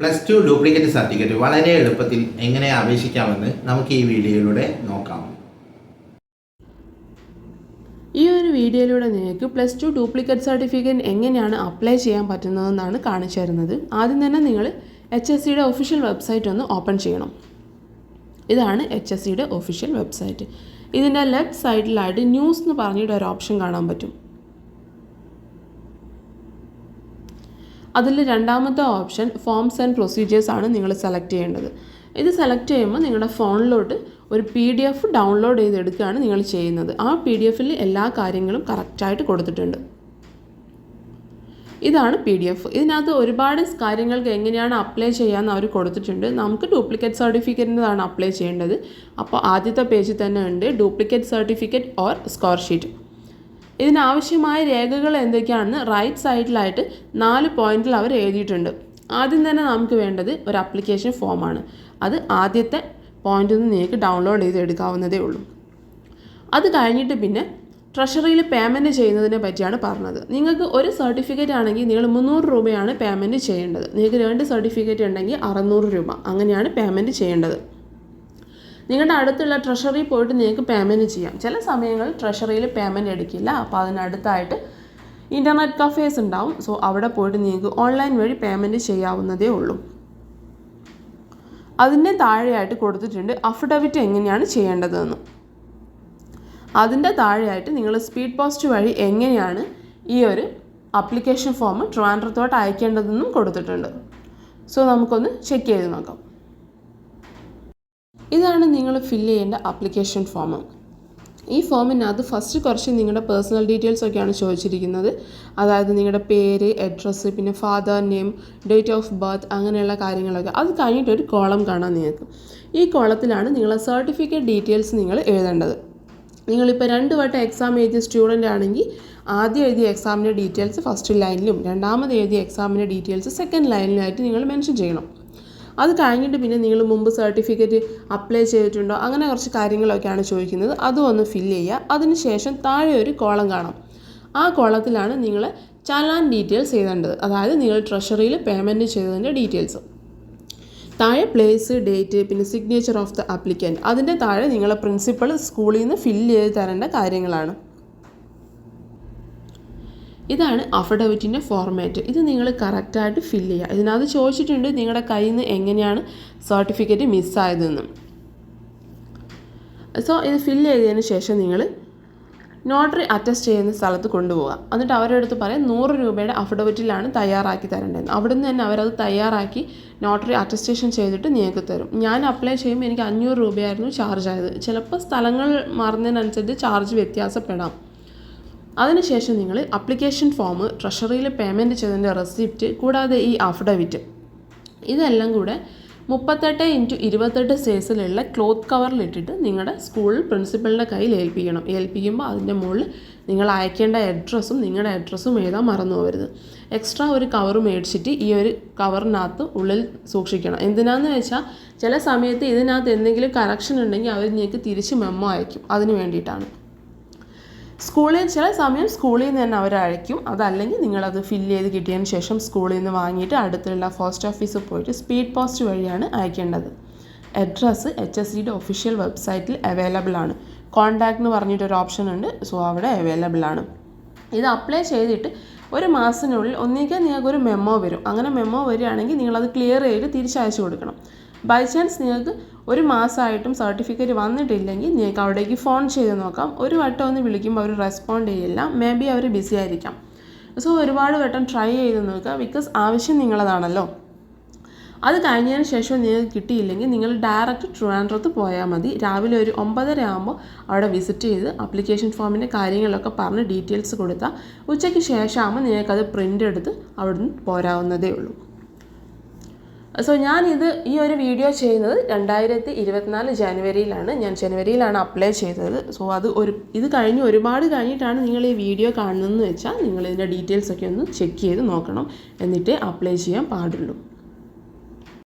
Plus two duplicate certificate വളരെ എളുപ്പത്തിൽ എങ്ങനെ അപേക്ഷിക്കാമെന്ന് നമുക്ക് ഈ വീഡിയോയിലൂടെ നോക്കാം. ഈ ഒരു വീഡിയോയിലൂടെ നിങ്ങൾക്ക് പ്ലസ് ടു ഡ്യൂപ്ലിക്കേറ്റ് സർട്ടിഫിക്കറ്റ് എങ്ങനെയാണ് അപ്ലൈ ചെയ്യാൻ പറ്റുന്നതെന്നാണ് കാണിച്ചു തരുന്നത്. ആദ്യം തന്നെ നിങ്ങൾ എച്ച് എസ് സിയുടെ ഒഫീഷ്യൽ വെബ്സൈറ്റ് ഒന്ന് ഓപ്പൺ ചെയ്യണം. ഇതാണ് എച്ച് എസ് സിയുടെ ഒഫീഷ്യൽ വെബ്സൈറ്റ് ഇതിന്റെ ലെഫ്റ്റ് സൈഡിലായിട്ട് ന്യൂസ് എന്ന് പറഞ്ഞിട്ട് ഒരു ഓപ്ഷൻ കാണാൻ പറ്റും. അതിൽ രണ്ടാമത്തെ ഓപ്ഷൻ ഫോംസ് ആൻഡ് പ്രൊസീജിയേഴ്സ് ആണ് നിങ്ങൾ സെലക്ട് ചെയ്യേണ്ടത്. ഇത് സെലക്ട് ചെയ്യുമ്പോൾ നിങ്ങളുടെ ഫോണിലോട്ട് ഒരു പി ഡി എഫ് ഡൗൺലോഡ് ചെയ്തെടുക്കുകയാണ് നിങ്ങൾ ചെയ്യുന്നത്. ആ പി ഡി എഫിൽ എല്ലാ കാര്യങ്ങളും കറക്റ്റായിട്ട് കൊടുത്തിട്ടുണ്ട്. ഇതാണ് പി ഡി എഫ്. ഇതിനകത്ത് ഒരുപാട് കാര്യങ്ങൾക്ക് എങ്ങനെയാണ് അപ്ലൈ ചെയ്യാമെന്ന് അവർ കൊടുത്തിട്ടുണ്ട്. നമുക്ക് ഡ്യൂപ്ലിക്കേറ്റ് സർട്ടിഫിക്കറ്റിന്റെതാണ് അപ്ലൈ ചെയ്യേണ്ടത്. അപ്പോൾ ആദ്യത്തെ പേജിൽ തന്നെ ഉണ്ട്. Duplicate certificate or score sheet ഇതിനാവശ്യമായ രേഖകൾ എന്തൊക്കെയാണെന്ന് റൈറ്റ് സൈഡിലായിട്ട് നാല് പോയിന്റിൽ അവർ എഴുതിയിട്ടുണ്ട്. ആദ്യം തന്നെ നമുക്ക് വേണ്ടത് ഒരു അപ്ലിക്കേഷൻ ഫോമാണ് അത് ആദ്യത്തെ പോയിന്റിൽ നിന്ന് നിങ്ങൾക്ക് ഡൗൺലോഡ് ചെയ്ത് എടുക്കാവുന്നതേ ഉള്ളൂ. അത് കഴിഞ്ഞിട്ട് പിന്നെ ട്രഷറിയിൽ പേയ്മെന്റ് ചെയ്യുന്നതിനെ പറ്റിയാണ് പറഞ്ഞത്. നിങ്ങൾക്ക് ഒരു സർട്ടിഫിക്കറ്റ് ആണെങ്കിൽ നിങ്ങൾ മുന്നൂറ് രൂപയാണ് പേയ്മെന്റ് ചെയ്യേണ്ടത്. നിങ്ങൾക്ക് രണ്ട് സർട്ടിഫിക്കറ്റ് ഉണ്ടെങ്കിൽ അറുന്നൂറ് രൂപ. അങ്ങനെയാണ് പേയ്മെന്റ് ചെയ്യേണ്ടത്. നിങ്ങളുടെ അടുത്തുള്ള ട്രഷറി പോയിട്ട് നിങ്ങൾക്ക് പേയ്മെന്റ് ചെയ്യാം. ചില സമയങ്ങളിൽ ട്രഷറിയിൽ പേയ്മെന്റ് എടുക്കില്ല. അപ്പോൾ അതിനടുത്തായിട്ട് ഇന്റർനെറ്റ് കഫേസ് ഉണ്ടാവും. സോ അവിടെ പോയിട്ട് നിങ്ങൾക്ക് ഓൺലൈൻ വഴി പേയ്മെന്റ് ചെയ്യാവുന്നതേ ഉള്ളൂ. അതിന്റെ താഴെയായിട്ട് കൊടുത്തിട്ടുണ്ട് അഫിഡവിറ്റ് എങ്ങനെയാണ് ചെയ്യേണ്ടതെന്ന്. അതിന്റെ താഴെയായിട്ട് നിങ്ങൾ സ്പീഡ് പോസ്റ്റ് വഴി എങ്ങനെയാണ് ഈ ഒരു അപ്ലിക്കേഷൻ ഫോം ട്രിവാൻഡ്രത്തോട്ട് അയക്കേണ്ടതെന്നും കൊടുത്തിട്ടുണ്ട്. സോ നമുക്കൊന്ന് ചെക്ക് ചെയ്ത് നോക്കാം. ഇതാണ് നിങ്ങൾ ഫില്ല് ചെയ്യേണ്ട ആപ്ലിക്കേഷൻ ഫോം ഈ ഫോമിനകത്ത് ഫസ്റ്റ് കുറച്ച് നിങ്ങളുടെ പേഴ്സണൽ ഡീറ്റെയിൽസ് ഒക്കെയാണ് ചോദിച്ചിരിക്കുന്നത്. അതായത് നിങ്ങളുടെ പേര് അഡ്രസ്സ് പിന്നെ father name date of birth അങ്ങനെയുള്ള കാര്യങ്ങളൊക്കെ. അത് കഴിഞ്ഞിട്ട് ഒരു കോളം കാണാം നിങ്ങൾക്ക്. ഈ കോളത്തിലാണ് നിങ്ങളെ സർട്ടിഫിക്കറ്റ് ഡീറ്റെയിൽസ് നിങ്ങൾ എഴുതേണ്ടത്. നിങ്ങളിപ്പോൾ രണ്ട് വട്ടം എക്സാം എഴുതിയ സ്റ്റുഡന്റ് ആണെങ്കിൽ ആദ്യം എഴുതിയ എക്സാമിന്റെ ഡീറ്റെയിൽസ് ഫസ്റ്റ് ലൈനിലും രണ്ടാമത് എഴുതിയ എക്സാമിന്റെ ഡീറ്റെയിൽസ് സെക്കൻഡ് ലൈനിലുമായിട്ട് നിങ്ങൾ മെൻഷൻ ചെയ്യണം. അത് കഴിഞ്ഞിട്ട് പിന്നെ നിങ്ങൾ മുമ്പ് സർട്ടിഫിക്കറ്റ് അപ്ലൈ ചെയ്തിട്ടുണ്ടോ? അങ്ങനെ കുറച്ച് കാര്യങ്ങളൊക്കെയാണ് ചോദിക്കുന്നത്. അതും ഒന്ന് ഫില്ല് ചെയ്യുക. അതിനുശേഷം താഴെ ഒരു കോളം കാണാം. ആ കോളത്തിലാണ് നിങ്ങൾ ചലാൻ ഡീറ്റെയിൽസ് എഴുതേണ്ടത്. അതായത് നിങ്ങൾ ട്രഷറിയിൽ പേയ്മെന്റ് ചെയ്തതിന്റെ ഡീറ്റെയിൽസ് താഴെ പ്ലേസ് ഡേറ്റ് പിന്നെ സിഗ്നേച്ചർ ഓഫ് ദ അപ്ലിക്കന്റ് അതിന്റെ താഴെ നിങ്ങളെ പ്രിൻസിപ്പൾ സ്കൂളിൽ നിന്ന് ഫില്ല് ചെയ്ത് തരേണ്ട കാര്യങ്ങളാണ്. ഇതാണ് അഫിഡവിറ്റിന്റെ ഫോർമാറ്റ് ഇത് നിങ്ങൾ കറക്റ്റായിട്ട് ഫില്ല് ചെയ്യുക. ഇതിനകത്ത് ചോദിച്ചിട്ടുണ്ട് നിങ്ങളുടെ കയ്യിൽ നിന്ന് എങ്ങനെയാണ് സർട്ടിഫിക്കറ്റ് മിസ്സായതെന്ന് സോ ഇത് ഫില്ല് ചെയ്തതിന് ശേഷം നിങ്ങൾ നോട്ടറി അറ്റസ്റ്റ് ചെയ്യുന്ന സ്ഥലത്ത് കൊണ്ടുപോകുക എന്നിട്ട് അവരുടെ അടുത്ത് പറയാം നൂറ് രൂപയുടെ അഫിഡവിറ്റിലാണ് തയ്യാറാക്കി തരേണ്ടതെന്ന്. അവിടുന്ന് തന്നെ അവരത് തയ്യാറാക്കി നോട്ടറി അറ്റസ്റ്റേഷൻ ചെയ്തിട്ട് നിങ്ങൾക്ക് തരും. ഞാൻ അപ്ലൈ ചെയ്യുമ്പോൾ എനിക്ക് അഞ്ഞൂറ് രൂപയായിരുന്നു ചാർജ് ആയത്. ചിലപ്പോൾ സ്ഥലങ്ങൾ മാറുന്നതിനനുസരിച്ച് ചാർജ് വ്യത്യാസപ്പെടാം. അതിനുശേഷം നിങ്ങൾ അപ്ലിക്കേഷൻ ഫോം ട്രഷറിയിൽ പേയ്മെന്റ് ചെയ്തതിന്റെ റെസിപ്റ്റ് കൂടാതെ ഈ അഫിഡവിറ്റ് ഇതെല്ലാം കൂടെ മുപ്പത്തെട്ട് ഇന്റു ഇരുപത്തെട്ട് സൈസിലുള്ള ക്ലോത്ത് കവറിലിട്ടിട്ട് നിങ്ങളുടെ സ്കൂളിൽ പ്രിൻസിപ്പളിന്റെ കയ്യിൽ ഏൽപ്പിക്കണം. ഏൽപ്പിക്കുമ്പോൾ അതിന്റെ മുകളിൽ നിങ്ങൾ അയക്കേണ്ട അഡ്രസ്സും നിങ്ങളുടെ അഡ്രസ്സും എഴുതാൻ മറന്നു പോകരുത്. എക്സ്ട്രാ ഒരു കവർ മേടിച്ചിട്ട് ഈ ഒരു കവറിനകത്ത് ഉള്ളിൽ സൂക്ഷിക്കണം. എന്തിനാന്ന് വെച്ചാൽ ചില സമയത്ത് ഇതിനകത്ത് എന്തെങ്കിലും കറക്ഷൻ ഉണ്ടെങ്കിൽ അവർ നിങ്ങൾക്ക് തിരിച്ച് മെമ്മോ അയക്കും. അതിന് വേണ്ടിയിട്ടാണ്. സ്കൂളിൽ ചില സമയം സ്കൂളിൽ നിന്ന് തന്നെ അവർ അയക്കും അതല്ലെങ്കിൽ നിങ്ങളത് ഫില്ല് ചെയ്ത് കിട്ടിയതിന് ശേഷം സ്കൂളിൽ നിന്ന് വാങ്ങിയിട്ട് അടുത്തുള്ള പോസ്റ്റ് ഓഫീസിൽ പോയിട്ട് സ്പീഡ് പോസ്റ്റ് വഴിയാണ് അയക്കേണ്ടത്. അഡ്രസ്സ് എച്ച് എസ് സിയുടെ ഒഫീഷ്യൽ വെബ്സൈറ്റിൽ അവൈലബിൾ ആണ്. കോൺടാക്ട് എന്ന് പറഞ്ഞിട്ടൊരു ഓപ്ഷൻ ഉണ്ട്. സോ അവിടെ അവൈലബിൾ ആണ്. ഇത് അപ്ലൈ ചെയ്തിട്ട് ഒരു മാസത്തിനുള്ളിൽ ഒന്നിക്കാൻ നിങ്ങൾക്ക് ഒരു മെമ്മോ വരും. അങ്ങനെ മെമ്മോ വരികയാണെങ്കിൽ നിങ്ങളത് ക്ലിയർ ചെയ്ത് തിരിച്ചയച്ചു കൊടുക്കണം. ബൈ ചാൻസ് നിങ്ങൾക്ക് ഒരു മാസമായിട്ടും സർട്ടിഫിക്കറ്റ് വന്നിട്ടില്ലെങ്കിൽ നിങ്ങൾക്ക് അവിടേക്ക് ഫോൺ ചെയ്ത് നോക്കാം. ഒരു വട്ടം ഒന്ന് വിളിക്കുമ്പോൾ അവർ റെസ്പോണ്ട് ചെയ്യില്ല. മേ ബി അവർ ബിസി ആയിരിക്കാം. സോ ഒരുപാട് വട്ടം ട്രൈ ചെയ്ത് നോക്കുക. ബിക്കോസ് ആവശ്യം നിങ്ങളതാണല്ലോ. അത് കഴിഞ്ഞതിന് ശേഷം നിങ്ങൾക്ക് കിട്ടിയില്ലെങ്കിൽ നിങ്ങൾ ഡയറക്റ്റ് ട്രിവാൻഡ്രത്ത് പോയാൽ മതി. രാവിലെ ഒരു ഒമ്പതര ആകുമ്പോൾ അവിടെ വിസിറ്റ് ചെയ്ത് അപ്ലിക്കേഷൻ ഫോമിന്റെ കാര്യങ്ങളൊക്കെ പറഞ്ഞ് ഡീറ്റെയിൽസ് കൊടുത്താൽ ഉച്ചയ്ക്ക് ശേഷമാകുമ്പോൾ നിങ്ങൾക്കത് പ്രിന്റ് എടുത്ത് അവിടുന്ന് പോരാവുന്നതേ ഉള്ളൂ. സോ ഞാനിത് ഈ ഒരു വീഡിയോ ചെയ്യുന്നത് രണ്ടായിരത്തി ഇരുപത്തിനാല് ജനുവരിയിലാണ്. ഞാൻ ജനുവരിയിലാണ് അപ്ലൈ ചെയ്തത്. സോ അത് ഒരു ഇത് കഴിഞ്ഞ് ഒരുപാട് കഴിഞ്ഞിട്ടാണ് നിങ്ങൾ ഈ വീഡിയോ കാണുന്നതെന്ന് വെച്ചാൽ നിങ്ങൾ ഇതിന്റെ ഡീറ്റെയിൽസ് ഒക്കെ ഒന്ന് ചെക്ക് ചെയ്ത് നോക്കണം. എന്നിട്ടേ അപ്ലൈ ചെയ്യാൻ പാടുള്ളൂ.